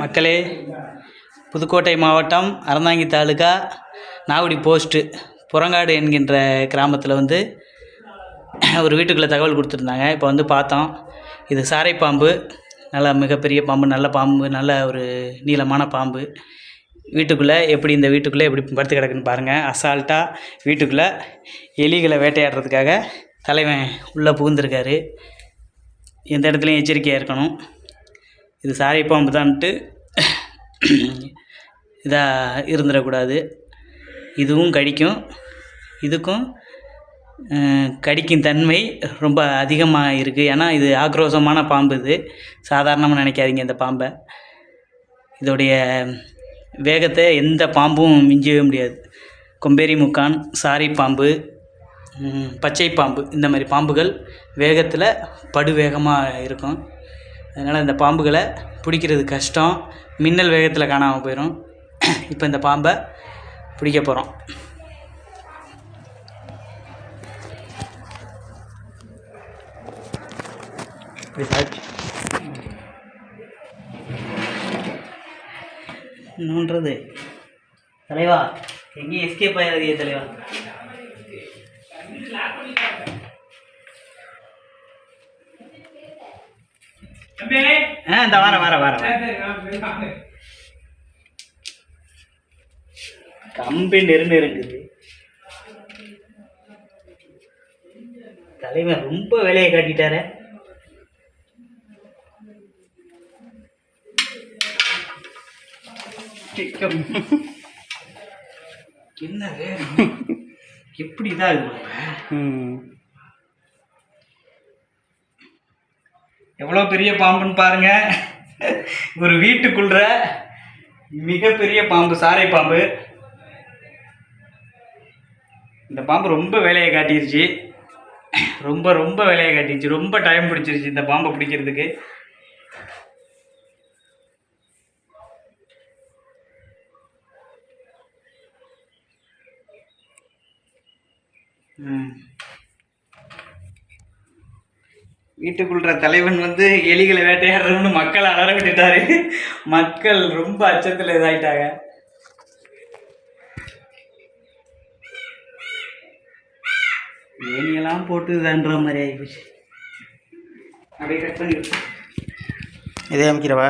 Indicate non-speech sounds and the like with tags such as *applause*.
மக்களே புதுக்கோட்டை மாவட்டம் அறந்தாங்கி தாலுகா நாகுடி போஸ்ட்டு புறங்காடு என்கின்ற கிராமத்தில் வந்து ஒரு வீட்டுக்குள்ளே தகவல் கொடுத்துருந்தாங்க. இப்போ வந்து பார்த்தோம். இது சாரை பாம்பு நல்ல மிகப்பெரிய பாம்பு நல்ல பாம்பு நல்ல ஒரு நீளமான பாம்பு. வீட்டுக்குள்ளே எப்படி இந்த வீட்டுக்குள்ளே எப்படி படுத்து கிடக்குன்னு பாருங்கள் அசால்ட்டாக வீட்டுக்குள்ளே எலிகளை வேட்டையாடுறதுக்காக தலைவன் உள்ளே புகுந்திருக்காரு. எந்த இடத்துலையும் எச்சரிக்கையாக இருக்கணும். இது சாரி பாம்பு தான்ட்டு இதாக இருந்துடக்கூடாது. இதுவும் கடிக்கும். இதுக்கும் கடிக்கும் தன்மை ரொம்ப அதிகமாக இருக்குது ஏன்னா இது ஆக்ரோஷமான பாம்பு இது. சாதாரணமாக நினைக்காதீங்க இந்த பாம்பை. இதோடைய வேகத்தை எந்த பாம்பும் மிஞ்சவே முடியாது. கொம்பேரி முக்கான் சாரி பாம்பு பச்சை பாம்பு இந்த மாதிரி பாம்புகள் வேகத்தில் படுவேகமாக இருக்கும். அதனால் இந்த பாம்புகளை பிடிக்கிறது கஷ்டம். மின்னல் வேகத்தில் காணாமல் போயிடும் இப்போ இந்த பாம்பை பிடிக்க போகிறோம் இப்படி தலைவா எங்கேயும் எஸ்கேப் ஆகாதீங்க தலைவா. இந்த வர வர வர கம்பி நெருங்க இருக்குது தலைவன் ரொம்ப வேலையை காட்டிட்டாரே. என்ன வேணும்? *laughs* எப்படி இதாகுது எவ்வளோ பெரிய பாம்புன்னு பாருங்க. ஒரு வீட்டுக்குள்ள மிகப்பெரிய பாம்பு சாரை பாம்பு. இந்த பாம்பு ரொம்ப வேலையை காட்டிருச்சு. ரொம்ப ரொம்ப வேலையை காட்டிருச்சு. ரொம்ப டைம் பிடிச்சிருச்சு இந்த பாம்பை பிடிக்கிறதுக்கு. ம். வீட்டுக்குள்ள தலைவன் வந்து எலிகளை வேட்டையாடுறவனு மக்களை அலற விட்டுட்டாரு. மக்கள் ரொம்ப அச்சத்தில் இதாயிட்டாங்க. ஏனியெல்லாம் போட்டு இதான்ற மாதிரி ஆகிப்போச்சு அப்படியே கட் பண்ணி இதே அமைக்கிறவா?